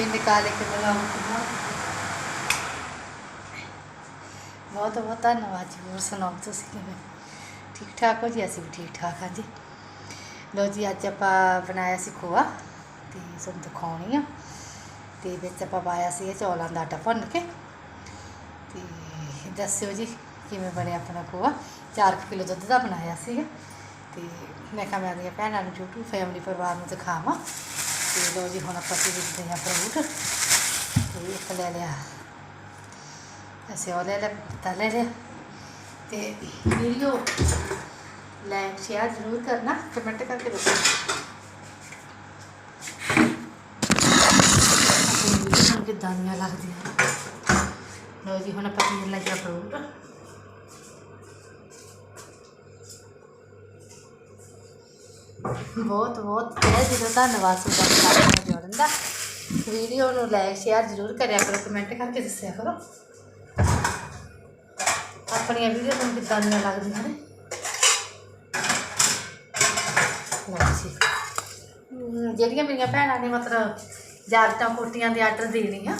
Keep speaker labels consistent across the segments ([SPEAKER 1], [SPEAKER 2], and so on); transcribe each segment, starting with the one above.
[SPEAKER 1] ਪਿੰਡ ਕਾਲੇ ਕੇ ਬੁਲਾਓ ਬਹੁਤ ਬਹੁਤ ਧੰਨਵਾਦ ਜੀ, ਹੋਰ ਸੁਣਾਓ ਤੁਸੀਂ ਕਿਵੇਂ? ਠੀਕ ਠਾਕ ਹੋ ਜੀ? ਅਸੀਂ ਵੀ ਠੀਕ ਠਾਕ ਹਾਂ ਜੀ। ਲੋ ਜੀ, ਅੱਜ ਆਪਾਂ ਬਣਾਇਆ ਸੀ ਖੋਆ ਤੇ ਤੁਹਾਨੂੰ ਦਿਖਾਉਣੀ ਆ। ਤੇ ਵਿੱਚ ਆਪਾਂ ਪਾਇਆ ਸੀ ਇਹ ਚੌਲਾਂ ਦਾ ਆਟਾ ਭੁੰਨ ਕੇ। ਤੇ ਦੱਸਿਓ ਜੀ, ਕਿਵੇਂ ਬਣਿਆ ਆਪਣਾ ਖੋਆ? 4 ਕਿਲੋ ਦੁੱਧ ਦਾ ਬਣਾਇਆ ਸੀਗਾ। ਤੇ ਮੈਂ ਕਿਹਾ ਮੈਂ ਆਪਣੀਆਂ ਭੈਣਾਂ ਨੂੰ YouTube ਫੈਮਿਲੀ ਪਰਿਵਾਰ ਨੂੰ ਦਿਖਾਵਾਂ। ਤੇ ਲੋ ਜੀ, ਹੁਣ ਆਪਾਂ ਕੀ ਹਾਂ ਫਰੂਟ ਤੇ ਇੱਕ ਲੈ ਲਿਆ। ਅਸੀਂ ਉਹ ਲੈ ਲਿਆ, ਪਤਾ ਲੈ ਲਿਆ। ਤੇ ਵੀਡੀਓ ਲਾਈਕ, ਸ਼ੇਅਰ ਜ਼ਰੂਰ ਕਰਨਾ, ਕਮੈਂਟ ਕਰਕੇ ਦੱਸੋ। ਕਿਦਾਂ ਦੀਆਂ ਲੱਗਦੀਆਂ? ਲੋ ਜੀ, ਹੁਣ ਆਪਾਂ ਪੀਣ ਲੱਗਿਆ ਫਰੂਟ ਬਹੁਤ ਬਹੁਤ ਤਹਿ ਦਿਲੋਂ ਧੰਨਵਾਦ ਤੁਹਾਡਾ ਸਾਰਿਆਂ ਨਾਲ ਜੁੜਨ ਦਾ। ਵੀਡੀਓ ਨੂੰ ਲਾਈਕ ਸ਼ੇਅਰ ਜ਼ਰੂਰ ਕਰਿਆ ਕਰੋ ਕਮੈਂਟ ਕਰਕੇ ਦੱਸਿਆ ਕਰੋ। ਆਪਣੀਆਂ ਵੀਡੀਓ ਤੁਹਾਨੂੰ ਕਿੱਦਾਂ ਦੀਆਂ ਲੱਗਦੀਆਂ ਨੇ? ਜਿਹੜੀਆਂ ਮੇਰੀਆਂ ਭੈਣਾਂ ਨੇ ਮਤਲਬ ਜਾਗਟਾਂ ਕੋਟੀਆਂ ਦੇ ਆਰਡਰ ਦੇਣੇ ਆ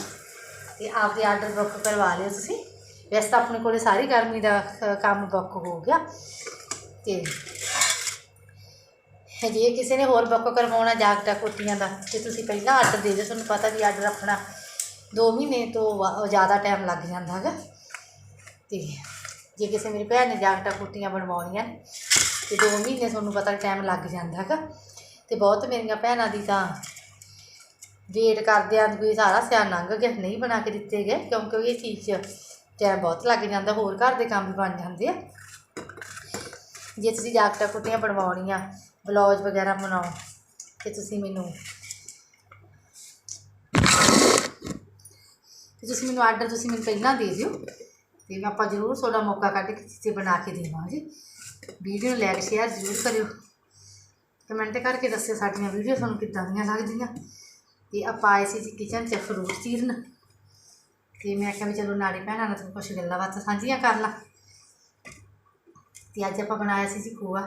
[SPEAKER 1] ਤੇ ਆਪਦੇ ਆਰਡਰ ਬੁੱਕ ਕਰਵਾ ਲਿਓ ਤੁਸੀਂ। ਵੈਸੇ ਤਾਂ ਆਪਣੇ ਕੋਲੇ ਸਾਰੀ ਗਰਮੀ ਦਾ ਕੰਮ ਬੁੱਕ ਹੋ ਗਿਆ। ਤੇ ਜੇ ਕਿਸੇ ਨੇ ਹੋਰ ਬੁੱਕ ਕਰਵਾਉਣਾ ਜਾਗਟਾ ਕੋਟੀਆਂ ਦਾ ਤੇ ਤੁਸੀਂ ਪਹਿਲਾਂ ਆਰਡਰ ਦੇ ਦਿਓ, ਤੁਹਾਨੂੰ ਪਤਾ ਵੀ ਆਰਡਰ ਆਪਣਾ 2 ਮਹੀਨੇ ਤੋਂ ਵਾ- ਜ਼ਿਆਦਾ ਟਾਈਮ ਲੱਗ ਜਾਂਦਾ ਹੈਗਾ। ਤੇ ਜੇ ਕਿਸੇ ਮੇਰੀ ਭੈਣ ਨੇ ਜਾਕਟਾਂ ਕੁੱਟੀਆਂ ਬਣਵਾਉਣੀਆਂ ਨੇ ਤੇ 2 ਮਹੀਨੇ ਤੁਹਾਨੂੰ ਪਤਾ ਟਾਈਮ ਲੱਗ ਜਾਂਦਾ ਹੈਗਾ। ਤੇ ਬਹੁਤ ਮੇਰੀਆਂ ਭੈਣਾਂ ਦੀ ਤਾਂ ਵੇਟ ਕਰਦਿਆਂ ਵੀ ਸਾਰਾ ਸਿਆਲ ਲੰਘ ਗਿਆ, ਨਹੀਂ ਬਣਾ ਕੇ ਦਿੱਤੇ ਗਏ, ਕਿਉਂਕਿ ਇਹ ਚੀਜ਼ 'ਚ ਟਾਈਮ ਬਹੁਤ ਲੱਗ ਜਾਂਦਾ, ਹੋਰ ਘਰ ਦੇ ਕੰਮ ਵੀ ਬਣ ਜਾਂਦੇ ਆ। ਜੇ ਤੁਸੀਂ ਜਾਕਟਾਂ ਕੁੱਟੀਆਂ ਬਣਵਾਉਣੀਆਂ ਬਲੌਜ ਵਗੈਰਾ ਬਣਾਓ ਤੇ ਤੁਸੀਂ ਮੈਨੂੰ ਤੇ ਤੁਸੀਂ ਮੈਨੂੰ ਆਰਡਰ ਤੁਸੀਂ ਮੈਨੂੰ ਪਹਿਲਾਂ ਦੇ ਦਿਓ ਤੇ ਆਪਾਂ ਜ਼ਰੂਰ ਤੁਹਾਡਾ ਮੌਕਾ ਕੱਢ ਕੇ ਚੀਜ਼ੇ ਬਣਾ ਕੇ ਦੇਵਾਂਗੇ ਵੀਡੀਓ ਨੂੰ ਲਾਈਕ ਸ਼ੇਅਰ ਜ਼ਰੂਰ ਕਰਿਓ। ਕਮੈਂਟ ਕਰਕੇ ਦੱਸਿਓ ਸਾਡੀਆਂ ਵੀਡੀਓ ਤੁਹਾਨੂੰ ਕਿੱਦਾਂ ਦੀਆਂ ਲੱਗਦੀਆਂ। ਤੇ ਆਪਾਂ ਆਏ ਸੀ ਜੀ ਕਿਚਨ 'ਚ ਫਰੂਟ ਚੀਰਨ। ਤੇ ਮੈਂ ਕਿਹਾ ਵੀ ਚਲੋ ਨਾਲੇ ਭੈਣਾਂ ਨਾਲ ਤੁਹਾਨੂੰ ਕੁਛ ਗੱਲਾਂ ਬਾਤਾਂ ਸਾਂਝੀਆਂ ਕਰ ਲਾਂ। ਤੇ ਅੱਜ ਆਪਾਂ ਬਣਾਇਆ ਸੀ ਜੀ ਖੋਆ।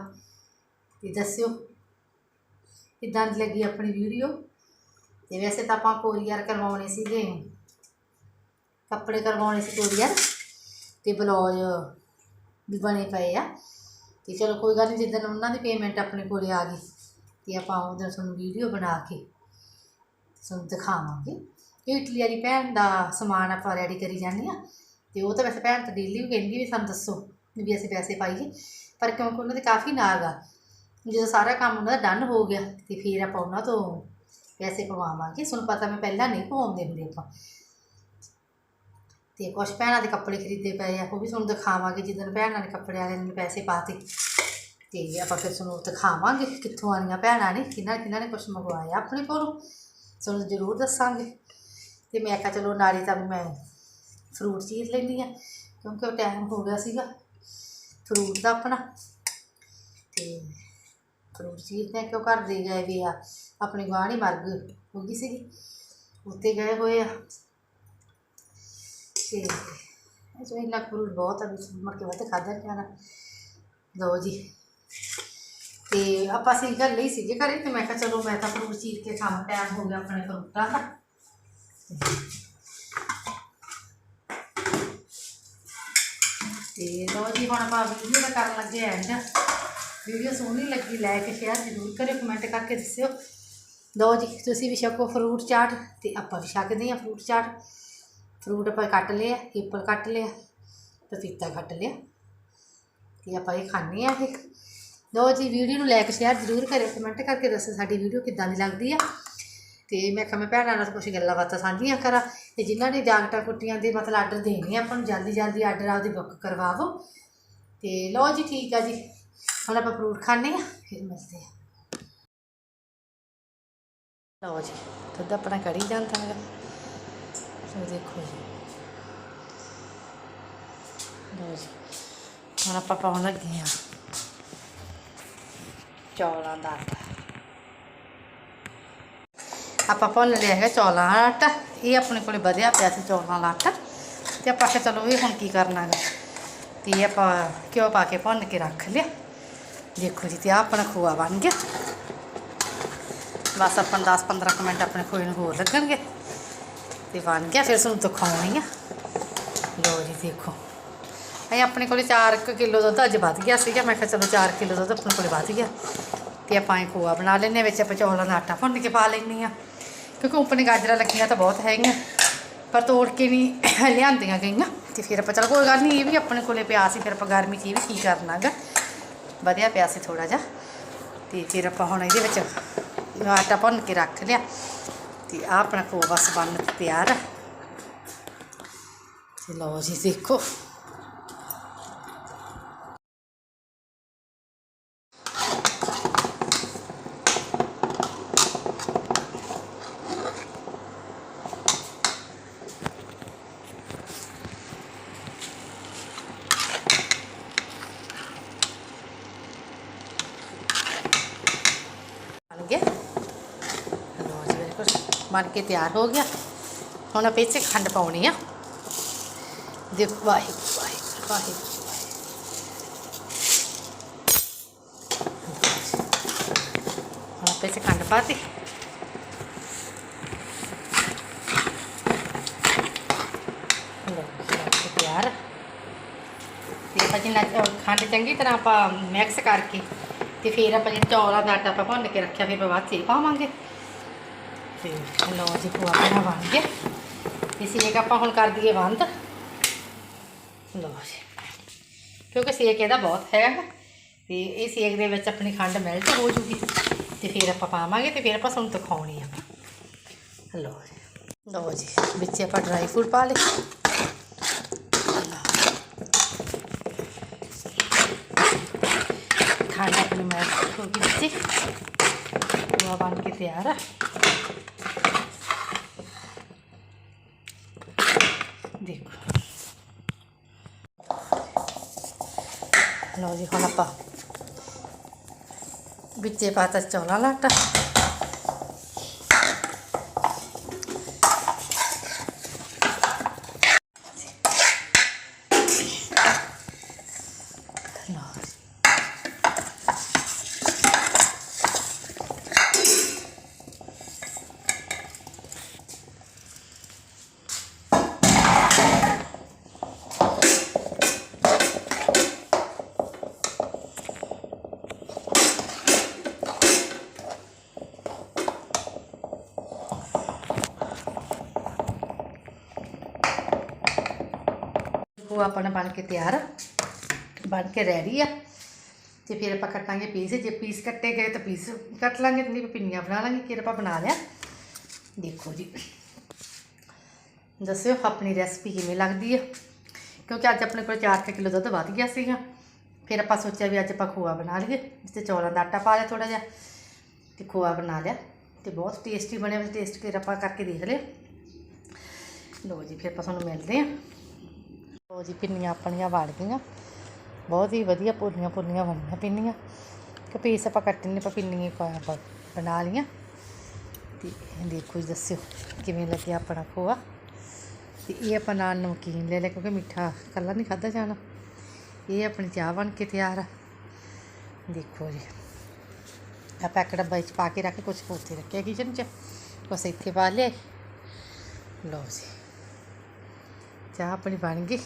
[SPEAKER 1] ਤੇ ਦੱਸਿਓ ਕਿੱਦਾਂ ਦੀ ਲੱਗੀ ਆਪਣੀ ਵੀਡੀਓ? ਤੇ ਵੈਸੇ ਤਾਂ ਆਪਾਂ ਕੋਰੀਅਰ ਕਰਵਾਉਣੇ ਸੀਗੇ। ਕੱਪੜੇ ਕਰਵਾਉਣੇ ਸੀ ਕੋਰੀਅਰ ਤੇ ਬਲੌਜ ਵੀ ਬਣੇ ਪਏ ਆ। ਤੇ ਚਲੋ ਕੋਈ ਗੱਲ ਨਹੀਂ ਜਿੱਦਣ ਉਹਨਾਂ ਦੀ ਪੇਮੈਂਟ ਆਪਣੇ ਕੋਲੇ ਆ ਗਈ, ਤੇ ਆਪਾਂ ਉਦੋਂ ਤੁਹਾਨੂੰ ਵੀਡੀਓ ਬਣਾ ਕੇ ਤੁਹਾਨੂੰ ਦਿਖਾਵਾਂਗੇ। ਇਹ ਇਟਲੀ ਵਾਲੀ ਭੈਣ ਦਾ ਸਮਾਨ ਆਪਾਂ ਰੈਡੀ ਕਰੀ ਜਾਂਦੇ ਆ। ਤੇ ਉਹ ਤਾਂ ਵੈਸੇ ਭੈਣ ਤਾਂ ਡੇਲੀ ਵੀ ਕਹਿੰਦੀ ਵੀ ਸਾਨੂੰ ਦੱਸੋ ਵੀ ਅਸੀਂ ਪੈਸੇ ਪਾਈਏ, ਪਰ ਕਿਉਂਕਿ ਉਹਨਾਂ ਦੇ ਕਾਫੀ ਨਾਗ ਆ ਜਦੋਂ ਸਾਰਾ ਕੰਮ ਉਹਨਾਂ ਦਾ ਡਨ ਹੋ ਗਿਆ ਤੇ ਫਿਰ ਆਪਾਂ ਉਹਨਾਂ ਤੋਂ ਪੈਸੇ ਪਵਾਵਾਂਗੇ। ਤੁਹਾਨੂੰ ਪਤਾ ਮੈਂ ਪਹਿਲਾਂ ਨਹੀਂ ਪਵਾਉਂਦੇ ਹੁੰਦੇ ਆਪਾਂ। ਤੇ ਕੁਛ ਭੈਣਾਂ ਦੇ ਕੱਪੜੇ ਖਰੀਦੇ ਪਏ ਆ, ਉਹ ਵੀ ਤੁਹਾਨੂੰ ਦਿਖਾਵਾਂਗੇ, ਜਿੱਦਣ ਭੈਣਾਂ ਨੇ ਕੱਪੜੇ ਵਾਲਿਆਂ ਨੇ ਪੈਸੇ ਪਾਤੇ। ਤੇ ਆਪਾਂ ਫਿਰ ਤੁਹਾਨੂੰ ਦਿਖਾਵਾਂਗੇ ਕਿੱਥੋਂ ਆਈਆਂ ਭੈਣਾਂ ਨੇ, ਕਿਹਨਾਂ ਕਿਹਨਾਂ ਨੇ ਕੁਛ ਮੰਗਵਾਇਆ ਆਪਣੇ ਕੋਲੋਂ। ਤੁਹਾਨੂੰ ਜ਼ਰੂਰ ਦੱਸਾਂਗੇ। ਤੇ ਮੈਂ ਕਿਹਾ ਚਲੋ ਨਾਲੇ ਤਾਂ ਮੈਂ ਫਰੂਟ ਚੀਰ ਲੈਂਦੀ ਆ ਕਿਉਂਕਿ ਉਹ ਟਾਈਮ ਹੋ ਗਿਆ ਸੀਗਾ। ਫਰੂਟ ਦਾ ਆਪਣਾ। ਤੇ ਫਰੂਟ ਚੀਰਦੇ ਆ ਕਿਉਂ ਘਰ ਦੇ ਗਏ ਵੀ ਆ? ਆਪਣੀ ਗੁਆਂਢੀ ਮਰ ਗਈ, ਹੋ ਗਈ ਸੀਗੀ। ਉੱਤੇ ਗਏ ਹੋਏ ਆ। ਤੇ ਇਹ ਜੋ ਇੰਨਾ ਫਰੂਟ ਬਹੁਤ ਆ ਵੀ ਮੁੜ ਕੇ ਵੱਧ ਖਾਧਾ ਨਹੀਂ ਜਾਣਾ। ਲਓ ਜੀ। ਤੇ ਆਪਾਂ ਸੀ ਘਰ ਲਈ ਸੀਗੇ ਘਰੇ ਤੇ ਮੈਂ ਕਿਹਾ ਚਲੋ ਮੈਂ ਤਾਂ ਫਰੂਟ ਚੀਰ ਕੇ ਖਾਵਾਂ, ਟਾਈਮ ਹੋ ਗਿਆ ਆਪਣੇ ਫਰੂਟਾਂ ਦਾ। ਤੇ ਲਓ ਜੀ, ਹੁਣ ਆਪਾਂ ਵੀਡੀਓ ਦਾ ਕਰਨ ਲੱਗੇ ਐਂਡ ਵੀਡੀਓ ਸੋਹਣੀ ਲੱਗੀ ਲਾਈਕ ਸ਼ੇਅਰ ਜ਼ਰੂਰ ਕਰਿਓ ਕਮੈਂਟ ਕਰਕੇ ਦੱਸਿਓ। ਲਓ ਜੀ, ਤੁਸੀਂ ਵੀ ਛਕੋ ਫਰੂਟ ਚਾਟ ਤੇ ਆਪਾਂ ਵੀ ਛਕਦੇ ਹਾਂ ਫਰੂਟ ਚਾਟ ਫਰੂਟ ਆਪਾਂ ਕੱਟ ਲਿਆ ਐਪਲ ਕੱਟ ਲਿਆ, ਪਪੀਤਾ ਕੱਟ ਲਿਆ, ਤੇ ਆਪਾਂ ਇਹ ਖਾਣੇ ਆ ਇਹ। ਲਓ ਜੀ, ਵੀਡੀਓ ਨੂੰ ਲਾਈਕ ਸ਼ੇਅਰ ਜ਼ਰੂਰ ਕਰਿਓ ਕਮੈਂਟ ਕਰਕੇ ਦੱਸੋ ਸਾਡੀ ਵੀਡੀਓ ਕਿੱਦਾਂ ਦੀ ਲੱਗਦੀ ਆ। ਤੇ ਮੈਂ ਕਿਹਾ ਮੈਂ ਭੈਣਾਂ ਨਾਲ ਕੁਝ ਗੱਲਾਂ ਬਾਤਾਂ ਸਾਂਝੀਆਂ ਕਰਾਂ, ਤੇ ਜਿਨ੍ਹਾਂ ਨੇ ਜਾਗਟਾ ਕੁੱਟੀਆਂ ਦੇ ਮਤਲਬ ਆਰਡਰ ਦੇਣੇ ਆ, ਆਪਾਂ ਨੂੰ ਜਲਦੀ ਜਲਦੀ ਆਰਡਰ ਆਪਦੀ ਬੁੱਕ ਕਰਵਾਵੋ। ਤੇ ਲਓ ਜੀ, ਠੀਕ ਆ ਜੀ। ਹੁਣ ਆਪਾਂ ਫਰੂਟ ਖਾਣੇ ਆ ਫਿਰ ਮਿਲਦੇ ਆ ਲਓ ਜੀ, ਦੁੱਧ ਆਪਣਾ ਕੜੀ ਜਾਂਦਾ ਹੈਗਾ। ਸੋ ਦੇਖੋ ਜੀ। ਲਓ ਜੀ, ਹੁਣ ਆਪਾਂ ਪਾਉਣ ਲੱਗੇ ਆ ਚੌਲਾਂ ਦਾ ਆਟਾ। ਆਪਾਂ ਭੁੰਨ ਲਿਆ ਹੈਗਾ ਚੌਲਾਂ ਦਾ ਆਟਾ। ਇਹ ਆਪਣੇ ਕੋਲੇ ਵਧਿਆ ਪਿਆ ਸੀ ਚੌਲਾਂ ਦਾ ਆਟਾ। ਤੇ ਆਪਾਂ ਕਿਹਾ ਚਲੋ ਇਹ ਹੁਣ ਕੀ ਕਰਨਾ ਹੈਗਾ। ਤੇ ਇਹ ਆਪਾਂ ਘਿਓ ਪਾ ਕੇ ਭੁੰਨ ਕੇ ਰੱਖ ਲਿਆ। ਦੇਖੋ ਜੀ, ਤੇ ਆਹ ਆਪਣਾ ਖੋਆ ਬਣ ਗਿਆ। ਬਸ ਆਪਾਂ ਨੂੰ 10 15 ਕੁ ਮਿੰਟ ਆਪਣੇ ਖੋਏ ਨੂੰ ਹੋਰ ਲੱਗਣਗੇ। ਤੇ ਬਣ ਗਿਆ, ਫਿਰ ਤੁਹਾਨੂੰ ਦਿਖਾਉਣੀ ਆ। ਲੋ ਜੀ, ਦੇਖੋ। ਇਹ ਆਪਣੇ ਕੋਲੇ 4 ਕਿਲੋ ਦੁੱਧ ਅੱਜ ਵੱਧ ਗਿਆ ਸੀਗਾ। ਮੈਂ ਕਿਹਾ ਚਲੋ 4 ਕਿਲੋ ਦੁੱਧ ਆਪਣੇ ਕੋਲੇ ਵੱਧ ਗਿਆ। ਤੇ ਆਪਾਂ ਇਹ ਖੋਆ ਬਣਾ ਲੈਂਦੇ ਹਾਂ, ਵਿੱਚ ਆਪਾਂ ਚੌਲਾਂ ਦਾ ਆਟਾ ਭੁੰਨ ਕੇ ਪਾ ਲੈਂਦੀ ਆ ਕਿਉਂਕਿ ਉੱਪਰ ਗਾਜਰਾਂ ਲੱਗੀਆਂ ਤਾਂ ਬਹੁਤ ਹੈਗੀਆਂ। ਪਰ ਤੋੜ ਕੇ ਨਹੀਂ ਲਿਆਂਦੀਆਂ ਗਈਆਂ। ਤੇ ਫਿਰ ਆਪਾਂ ਚਲ ਕੋਈ ਗੱਲ ਨਹੀਂ, ਇਹ ਵੀ ਆਪਣੇ ਕੋਲੇ ਪਿਆ ਸੀ। ਫਿਰ ਆਪਾਂ ਗਰਮੀ 'ਚ ਇਹ ਵੀ ਕੀ ਕਰਨਾਗਾ। ਵਧਿਆ ਪਿਆ ਸੀ ਥੋੜਾ ਜਿਹਾ। ਤੇ ਫਿਰ ਆਪਾਂ ਹੁਣ ਇਹਦੇ ਵਿੱਚ ਆਟਾ ਭੁੰਨ ਕੇ ਰੱਖ ਲਿਆ। ਤੇ ਆ ਆਪਣਾ ਖੋਆ ਬਸ ਬਣ ਤਿਆਰ ਆ। ਤੇ ਲਓ ਜੀ, ਦੇਖੋ ਬਣ ਗਿਆ ਲਓ ਜੀ ਬਿਲਕੁਲ ਬਣ ਕੇ ਤਿਆਰ ਹੋ ਗਿਆ। ਹੁਣ ਆਪਾਂ ਇਹ 'ਚ ਖੰਡ ਪਾਉਣੀ ਆ। ਦੇਖੋ ਵਾਹਿਗੁਰੂ ਵਾਹਿਗੁਰੂ ਵਾਹਿਗੁਰੂ। ਹੁਣ 'ਚ ਖੰਡ ਪਾਤੀ। ਲਓ ਜੀ, ਤਿਆਰ। ਤੇ ਆਪਾਂ ਜਿੰਨਾ ਖੰਡ ਚੰਗੀ ਤਰ੍ਹਾਂ ਆਪਾਂ ਮਿਕਸ ਕਰਕੇ ਤੇ ਫਿਰ ਆਪਾਂ ਜਿਹੜਾ ਚੌਲਾਂ ਦਾ ਆਟਾ ਆਪਾਂ ਭੁੰਨ ਕੇ ਰੱਖਿਆ ਫਿਰ ਆਪਾਂ ਬਾਅਦ 'ਚ ਪਾਵਾਂਗੇ। ਤੇ ਲਓ ਜੀ ਪੂਆ ਆਪਣਾ ਬਣ ਗਿਆ ਤੇ ਸੇਕ ਆਪਾਂ ਹੁਣ ਕਰ ਦਈਏ ਬੰਦ। ਲਓ ਜੀ। ਕਿਉਂਕਿ ਸੇਕ ਇਹਦਾ ਬਹੁਤ ਹੈਗਾ ਤੇ ਇਹ ਸੇਕ ਦੇ ਵਿੱਚ ਆਪਣੀ ਖੰਡ ਮੈਲਟ ਹੋ ਜੂਗੀ। ਤੇ ਫਿਰ ਆਪਾਂ ਪਾਵਾਂਗੇ ਤੇ ਫਿਰ ਆਪਾਂ ਤੁਹਾਨੂੰ ਦਿਖਾਉਣੀ ਆ। ਲਓ ਜੀ। ਲਓ ਜੀ। ਵਿੱਚ ਆਪਾਂ ਡਰਾਈ ਫਰੂਟ ਪਾ ਲਏ ਖੰਡ ਆਪਣੀ ਮੈਲਟ ਹੋ ਗਈ ਸੀ ਪੂਆ ਬਣ ਕੇ ਤਿਆਰ ਆ ਦੇਖੋ ਲਓ ਜੀ ਹੁਣ ਆਪਾਂ ਵਿੱਚੇ ਪਾਤਾ ਚੌਲਾਂ ਲਾਟਾ। ਉਹ ਆਪਣਾ ਬਣ ਕੇ ਤਿਆਰ, ਬਣ ਕੇ ਰੈਡੀ ਆ। ਤੇ ਫਿਰ ਆਪਾਂ ਕੱਟਾਂਗੇ ਪੀਸ ਜੇ ਪੀਸ ਕੱਟੇ ਗਏ ਤਾਂ ਪੀਸ ਕੱਟ ਲਾਂਗੇ, ਨਹੀਂ ਪਿੰਨੀਆਂ ਬਣਾ ਲਾਂਗੇ, ਫਿਰ ਆਪਾਂ ਬਣਾ ਲਿਆ। ਦੇਖੋ ਜੀ, ਦੱਸਿਓ ਆਪਣੀ ਰੈਸਪੀ ਕਿਵੇਂ ਲੱਗਦੀ ਆ। ਕਿਉਂਕਿ ਅੱਜ ਆਪਣੇ ਕੋਲ 4 ਕਿਲੋ ਦੁੱਧ ਵੱਧ ਗਿਆ ਸੀਗਾ। ਫਿਰ ਆਪਾਂ ਸੋਚਿਆ ਵੀ ਅੱਜ ਆਪਾਂ ਖੋਆ ਬਣਾ ਲਈਏ ਜਿਸ ਤੇ ਚੌਲਾਂ ਦਾ ਆਟਾ ਪਾ ਲਿਆ ਥੋੜਾ ਜਿਹਾ, ਤੇ ਖੋਆ ਬਣਾ ਲਿਆ। ਤੇ ਬਹੁਤ ਟੇਸਟੀ ਬਣਿਆ ਵੀ ਟੇਸਟ ਫਿਰ ਆਪਾਂ ਕਰਕੇ ਦੇਖ ਲਿਆ ਲੋ ਜੀ, ਫਿਰ ਆਪਾਂ ਤੁਹਾਨੂੰ ਮਿਲਦੇ ਹਾਂ। ਲੋ ਜੀ ਪਿੰਨੀਆਂ ਆਪਣੀਆਂ ਵੜ ਗਈਆਂ। ਬਹੁਤ ਹੀ ਵਧੀਆ ਪੁੰਨੀਆਂ ਪੁੰਨੀਆਂ ਬਣੀਆਂ ਪਿੰਨੀਆਂ। ਕਿ ਪੀਸ ਆਪਾਂ ਕੱਟਣੇ ਆਪਾਂ ਪਿੰਨੀਆਂ ਬਣਾ ਲਈਆਂ। ਤੇ ਦੇਖੋ ਜੀ, ਦੱਸਿਓ ਕਿਵੇਂ ਲੱਗਿਆ ਆਪਣਾ ਖੋਆ। ਤੇ ਇਹ ਆਪਾਂ ਨਾਲ ਨਮਕੀਨ ਲੈ ਲਿਆ, ਕਿਉਂਕਿ ਮਿੱਠਾ ਕੱਲਾ ਨਹੀਂ ਖਾਦਾ ਜਾਣਾ। ਇਹ ਆਪਣੀ ਚਾਹ ਬਣ ਕੇ ਤਿਆਰ ਆ। ਦੇਖੋ ਜੀ ਆ ਪੈਕ ਡੱਬਾ ਵਿੱਚ ਪਾ ਕੇ ਰੱਖ ਕੁਝ ਉੱਥੇ ਰੱਖਿਆ ਕਿਚਨ 'ਚ। ਕੁਛ ਇੱਥੇ ਪਾ ਲਿਆ। ਲਓ ਜੀ, ਚਾਹ ਆਪਣੀ ਬਣ ਗਈ।